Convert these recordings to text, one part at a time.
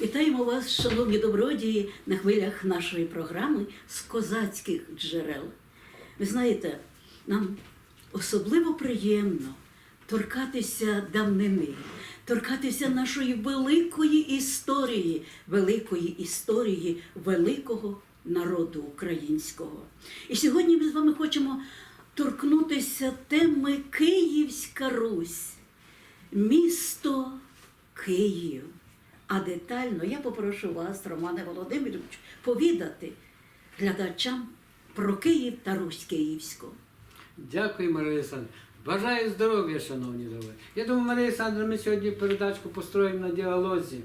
Вітаємо вас, шановні добродії, на хвилях нашої програми з козацьких джерел. Ви знаєте, нам особливо приємно торкатися давнини, торкатися нашої великої історії, великої історії великого народу українського. І сьогодні ми з вами хочемо торкнутися теми Київська Русь, місто Київ. А детально я попрошу вас, Романе Володимирович, повідати глядачам про Київ та Русь Київську. Дякую, Марія Олександровна. Бажаю здоров'я, шановні друзі. Я думаю, Марія Олександровна, ми сьогодні передачку построїмо на діалозі.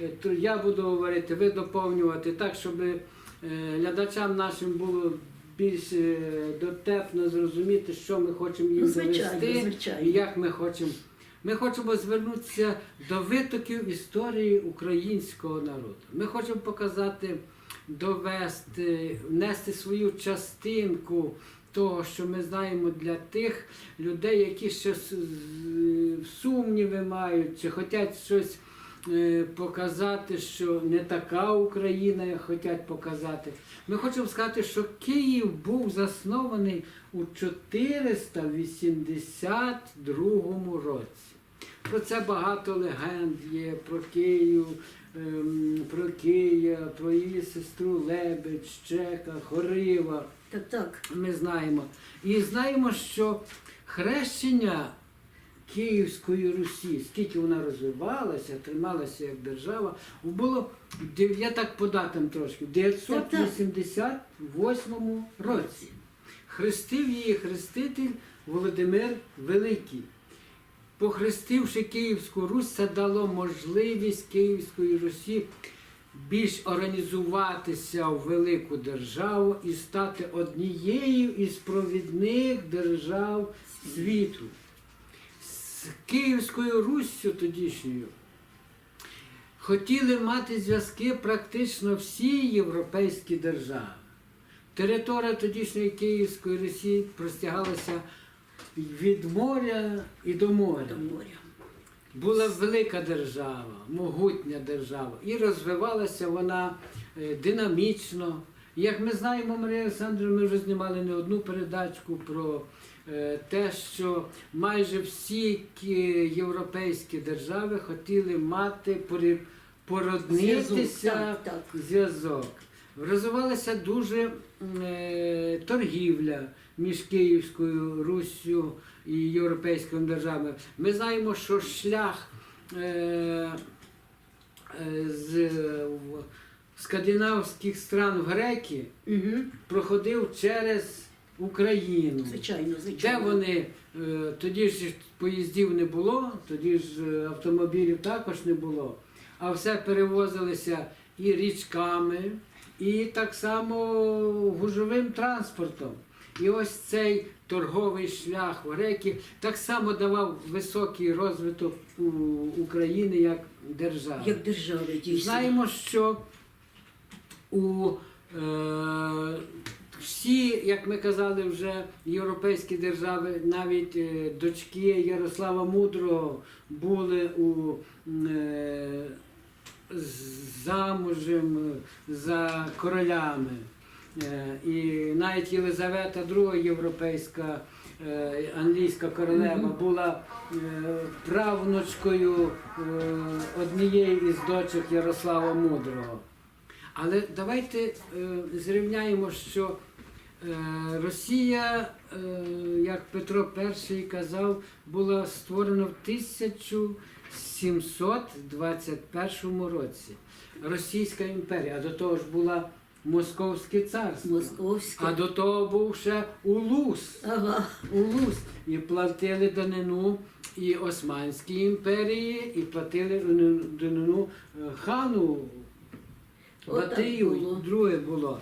Е, Я буду говорити, ви доповнювати так, щоб е, глядачам нашим було більш е, дотепно зрозуміти, що ми хочемо їм Ну, звичайно, довести звичайно. і як ми хочемо. Ми хочемо звернутися до витоків історії українського народу. Ми хочемо показати, довести, внести свою частинку того, що ми знаємо для тих людей, які ще сумніви мають, чи хочуть щось е, показати, що не така Україна, як хочуть показати. Ми хочемо сказати, що Київ був заснований у 482 році. Про це багато легенд є, про Київ, ем, про Кия, про її сестру Лебедь, Щека, Хорива. Так, так. Ми знаємо. І знаємо, що хрещення Київської Русі, скільки вона розвивалася, трималася як держава, було, я так по датам трошки, в 988 році. Хрестив її хреститель Володимир Великий. Похрестивши Київську Русь, це дало можливість Київської Русі більш організуватися в велику державу і стати однією із провідних держав світу. З Київською Руссю тодішньою хотіли мати зв'язки практично всі європейські держави. Територія тодішньої Київської Русі простягалася від моря і до моря. До моря. Була велика держава, могутня держава, і розвивалася вона е, динамічно. Як ми знаємо, Марія Олександровна, ми вже знімали не одну передачку про е, те, що майже всі європейські держави хотіли мати породнитися зв'язок. Розвивалася дуже е, торгівля між Київською Руссю і європейськими державами. Ми знаємо, що шлях е, е, з скандинавських стран в греки Угу. проходив через Україну. Звичайно, Де вони е, тоді ж поїздів не було, тоді ж е, автомобілів також не було, а все перевозилося і річками, і так само гужовим транспортом. І ось цей торговий шлях в греки так само давав високий розвиток України як держави. Як держави дійсно. Знаємо, що у е, всі, як ми казали, вже європейські держави, навіть е, дочки Ярослава Мудрого були у е, замужем за королями. Е, І навіть Єлизавета II, європейська е, англійська королева, була е, правнучкою однієї із дочок Ярослава Мудрого. Але давайте зрівняємо, що Росія, як Петро І казав, була створена в 1721 році. Російська імперія, а до того ж була Московське царство. Московське. А до того був ще Улус. Ага. Улус. І платили данину і Османській імперії, і платили данину е, хану Батию, було. друге було.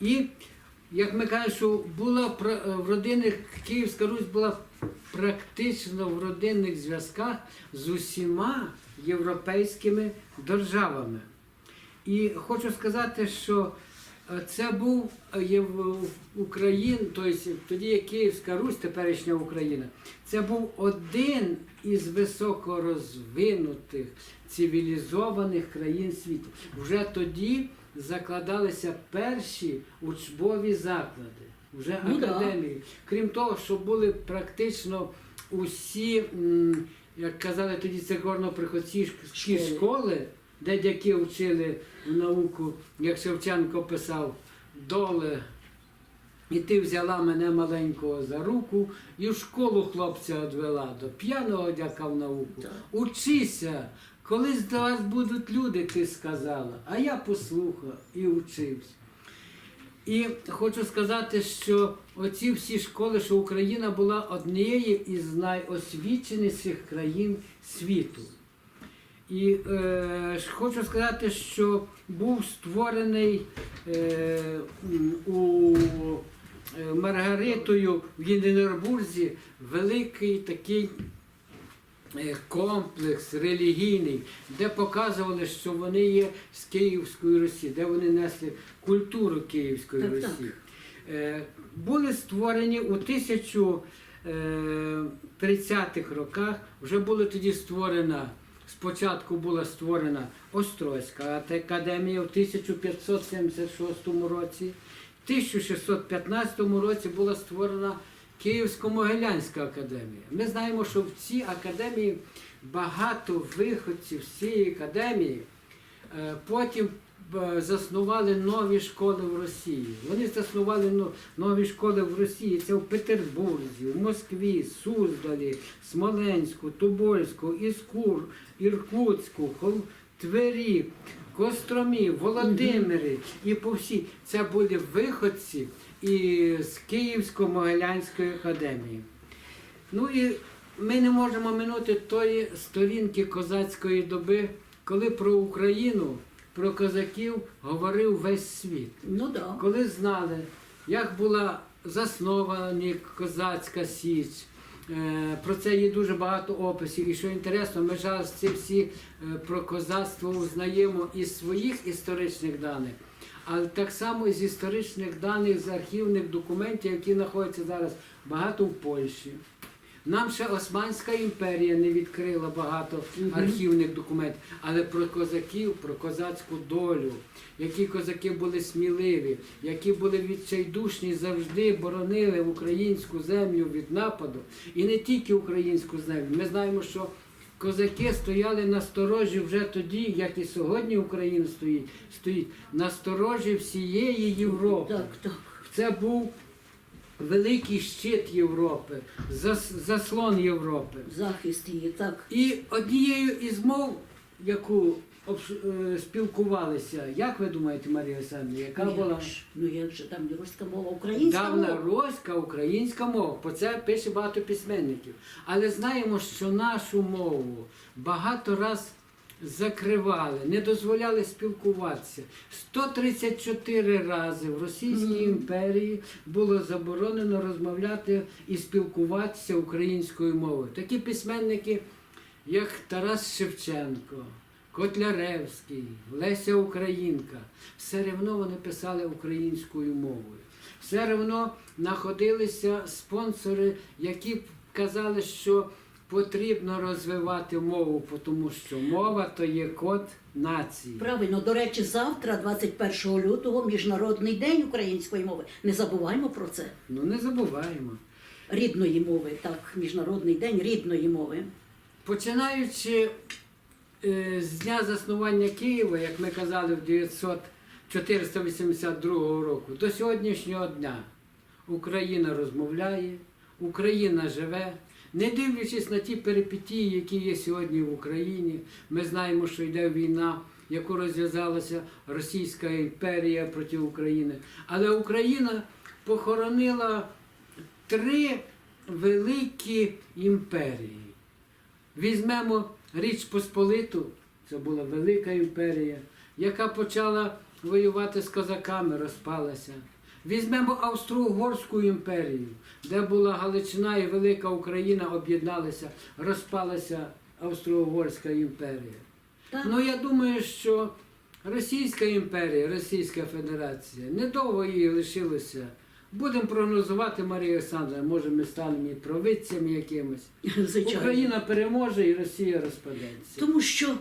І, як ми кажемо, що була е, в родинних, Київська Русь була практично в родинних зв'язках з усіма європейськими державами. І хочу сказати, що Це був е, Україн, тобто тоді є Київська Русь, теперішня Україна. Це був один із високорозвинутих цивілізованих країн світу. Вже тоді закладалися перші учбові заклади, вже Ну да. академії. Крім того, що були практично усі, як казали тоді церковно-приходські Школи. Школи, де дяки вчили науку, як Шевченко писав, доле. І ти взяла мене маленького за руку і в школу хлопця одвела до п'яного дяка в науку. Учися, колись до вас будуть люди, ти сказала. А я послухав і учився. І хочу сказати, що оці всі школи, що Україна була однією із найосвіченіших країн світу. І е, хочу сказати, що був створений е, у е, Маргаритою в Єдинорбурзі великий такий е, комплекс релігійний, де показували, що вони є з Київської Русі, де вони несли культуру Київської Так, Русі. так. Е, Були створені у 1030-х роках, вже була тоді створена, спочатку була створена Острозька академія в 1576 році, в 1615 році була створена Київсько-Могилянська академія. Ми знаємо, що в цій академії багато виходців з цієї академії е, потім заснували нові школи в Росії. Вони заснували нові школи в Росії. Це в Петербурзі, в Москві, Суздалі, Смоленську, Тобольську, Іскур, Іркутську, Твері, Костромі, Володимирі і по всій. Це були виходці із Київсько-Могилянської академії. Ну і ми не можемо минути тої сторінки козацької доби, коли про Україну, про козаків говорив весь світ. Ну да. Коли знали, як була заснована козацька січ, е, про це є дуже багато описів. І що інтересно, ми зараз ці всі е, про козацтво узнаємо із своїх історичних даних, але так само з історичних даних, з архівних документів, які знаходяться зараз багато в Польщі. Нам ще Османська імперія не відкрила багато архівних документів, але про козаків, про козацьку долю, які козаки були сміливі, які були відчайдушні, завжди боронили українську землю від нападу. І не тільки українську землю. Ми знаємо, що козаки стояли на сторожі вже тоді, як і сьогодні Україна стоїть, стоїть на сторожі всієї Європи. Так, так. Це був великий щит Європи, зас- заслон Європи. Захист її, так. І однією із мов, яку обш- е, спілкувалися, як ви думаєте, Марія Олександрівна, яка ну, була ж, ну як же там не руська мова, українська давна мова. руська українська мова? Про це пише багато письменників. Але знаємо, що нашу мову багато раз закривали, не дозволяли спілкуватися. 134 рази в Російській імперії було заборонено розмовляти і спілкуватися українською мовою. Такі письменники, як Тарас Шевченко, Котляревський, Леся Українка, все одно вони писали українською мовою. Все одно знаходилися спонсори, які казали, що потрібно розвивати мову, тому що мова то є код нації. Правильно, до речі, завтра, 21 лютого, Міжнародний день української мови. Не забуваймо про це. Ну не забуваємо. Рідної мови, так, Міжнародний день рідної мови. Починаючи е, з дня заснування Києва, як ми казали в 900 482 року, до сьогоднішнього дня Україна розмовляє, Україна живе. Не дивлячись на ті перипетії, які є сьогодні в Україні, ми знаємо, що йде війна, яку розв'язалася Російська імперія проти України. Але Україна похоронила три великі імперії. Візьмемо Річ Посполиту, це була велика імперія, яка почала воювати з козаками, розпалася. Візьмемо Австро-Угорську імперію, де була Галичина і Велика Україна об'єдналися, розпалася Австро-Угорська імперія. Так. Ну я думаю, що Російська імперія, Російська Федерація, недовго її лишилося. Будемо прогнозувати Марія Олександровна, може ми станемо і провидцями якимось. Звичайно. Україна переможе і Росія розпадеться. Тому що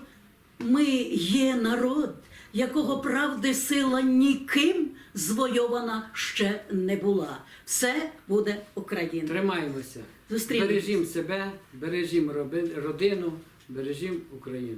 ми є народ, якого правди сила ніким звойована ще не була. Все буде Україна. Тримаємося. Зустрінемось. Бережімо себе, бережімо родину, бережімо Україну.